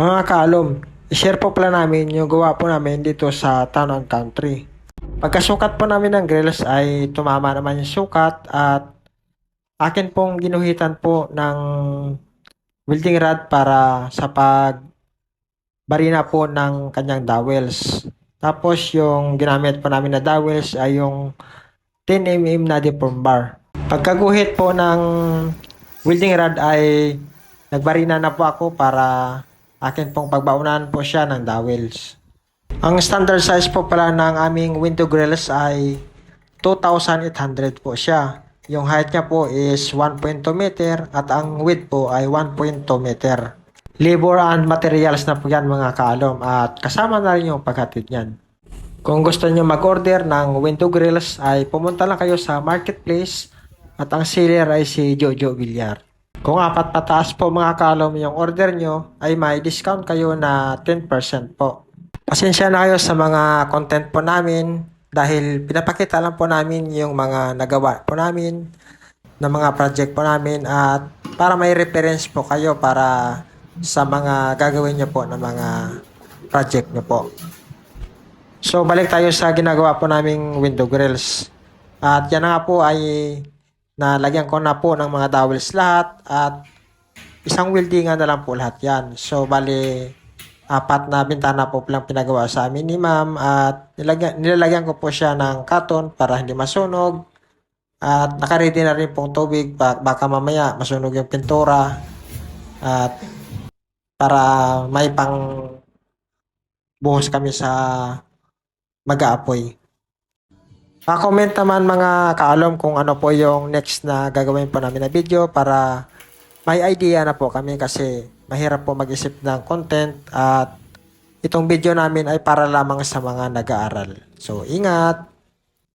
Mga kaalom, i-share po pala namin yung gawa po namin dito sa Town and Country. Pagkasukat po namin ng grills ay tumama naman yung sukat at akin pong ginuhitan po ng welding rod para sa pag barina po ng kanyang dowels. Tapos yung ginamit po namin na dowels ay yung 10mm na deform bar. Pagkaguhit po ng welding rod ay nagbarina na po ako para akin pong pagbaunan po siya ng dowels. Ang standard size po pala ng aming window grills ay 2,800 po siya. Yung height niya po is 1.2 meter at ang width po ay 1.2 meter. Labor and materials na po yan mga kaalom at kasama na rin yung paghatid niyan. Kung gusto niyo mag-order ng window grills ay pumunta lang kayo sa marketplace at ang seller ay si Jojo Villar. Kung apat pataas po mga kalom yung order nyo, ay may discount kayo na 10% po. Pasensya na kayo sa mga content po namin dahil pinapakita lang po namin yung mga nagawa po namin na mga project po namin at para may reference po kayo para sa mga gagawin nyo po ng mga project nyo po. So balik tayo sa ginagawa po naming window grills. At yan na nga po ay nalagyan ko na po ng mga dowels lahat at isang weldingan na lang po lahat yan. So bali apat na bintana po lang pinagawa sa amin ni ma'am at nilagyan, nilalagyan ko po siya ng katon para hindi masunog at nakaready na rin pong tubig ba- baka mamaya masunog yung pintura at para may pang buhos kami sa mag-aapoy. Pa-comment naman mga kaalom kung ano po yung next na gagawin po namin na video para may idea na po kami kasi mahirap po mag-isip ng content at itong video namin ay para lamang sa mga nag-aaral. So, ingat!